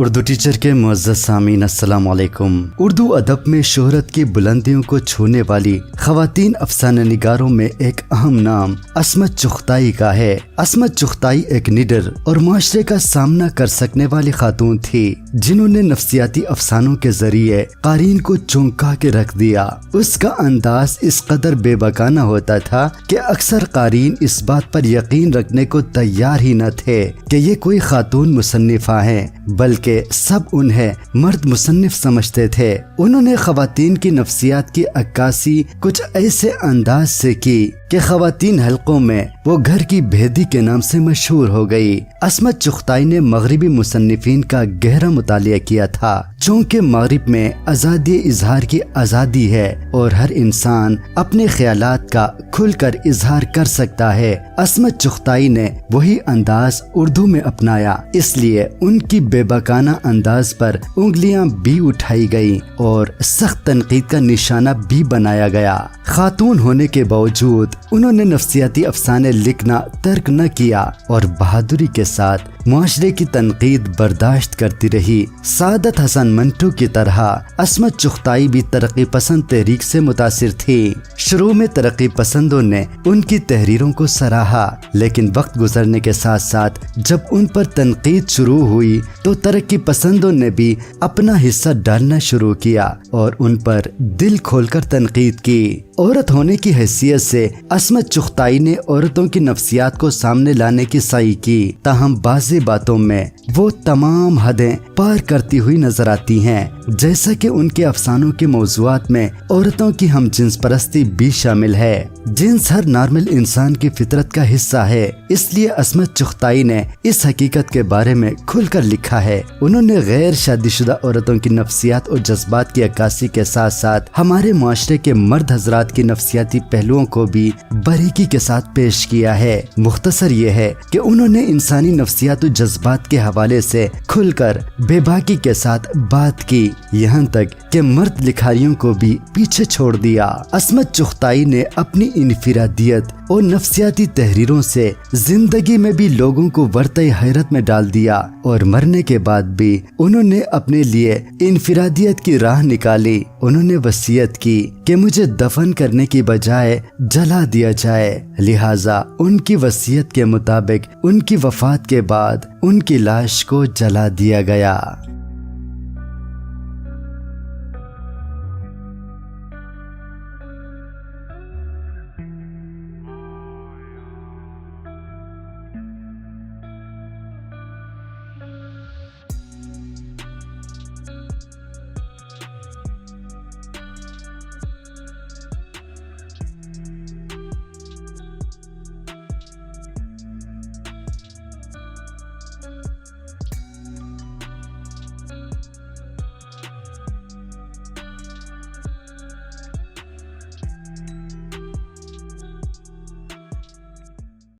Urdu teacher के मुआज़ सामीन असलकुम उर्दू अदब में शोहरत की बुलंदियों को छूने वाली खातन अफसाना निगारों में एक अहम नाम असमत चुख्ताई का है। असमत चुख्ताई एक निडर और माशरे का सामना कर सकने वाली खातून थी। जिन्होंने नफसियाती अफसानों के ज़रिए कारीन को चौंका के रख दिया। उसका अंदाज इस कदर बेबकाना होता था कि अक्सर कारीन इस बात पर यकीन रखने को तैयार ही न थे कि ये कोई खातून मुसन्निफा है, बल्कि सब उन्हें मर्द मुसन्निफ समझते थे। उन्होंने खातन की नफसियात की अक्कासी कुछ ऐसे अंदाज से की कि खातन हलकों में वो घर की भेदी के नाम से मशहूर हो गई। असमत चुख्ताई ने मगरबी मुसन्निफिन का गहरा मुताल किया था। चूँकि मगरब में आज़ादी इजहार की आज़ादी है और हर इंसान अपने ख्याल का खुल कर इजहार कर सकता है, असमत चुख्ताई ने वही अंदाज उर्दू में अपनाया। इसलिए उनकी बेबकाना अंदाज पर उंगलियाँ भी उठाई गई और सख्त तनकीद का निशाना भी बनाया गया। खातून होने के बावजूद उन्होंने नफसियाती अफसाने लिखना तर्क न किया और बहादुरी के साथ मुआशरे की तनकीद बर्दाश्त करती रही। सादत हसन मंटू की तरह असमत चुख्ताई भी तरक्की पसंद तहरीक से मुतासर थी। शुरू में तरक्की पसंदों ने उनकी तहरीरों को सराहा, लेकिन वक्त गुजरने के साथ साथ जब उन पर तनकीद शुरू हुई तो तरक्की पसंदों ने भी अपना हिस्सा डालना शुरू किया और उन पर दिल खोलकर तनकीद की। औरत होने की हैसियत से असमत चुख्ताई ने औरतों की नफसियात को सामने लाने की सही की। ताहम बाजी बातों में वो तमाम हदें पार करती हुई नज़र आती हैं। जैसा कि उनके अफसानों के मौजूद में औरतों की हम जिन्स परस्ती भी शामिल है। जिन्स हर नॉर्मल इंसान की फितरत का हिस्सा है, इसलिए असमत चुख्ताई ने इस हकीकत के बारे में खुलकर लिखा है। उन्होंने गैर शादीशुदा औरतों की नफसियात और जज्बात की अक्सी के साथ साथ हमारे माशरे के मर्द हजरात की नफसियाती पहलुओं को भी बारीकी के साथ पेश किया है। मुख्तसर ये है कि उन्होंने इंसानी नफसियात जज्बात के हवाले से खुलकर बेबाकी के साथ बात की। यहाँ तक कि मर्द लिखारियों को भी पीछे छोड़ दिया। असमत चुख्ताई ने अपनी इनफिरादियत और नफसियाती तहरीरों से ज़िंदगी में भी लोगों को वर्त हैरत में डाल दिया और मरने के बाद भी उन्होंने अपने लिए इनफिरादियत की राह निकाली। उन्होंने वसीयत की कि मुझे दफन करने की बजाय जला दिया जाए। लिहाजा उनकी वसीयत के मुताबिक उनकी वफात के बाद उनकी लाश को जला दिया गया।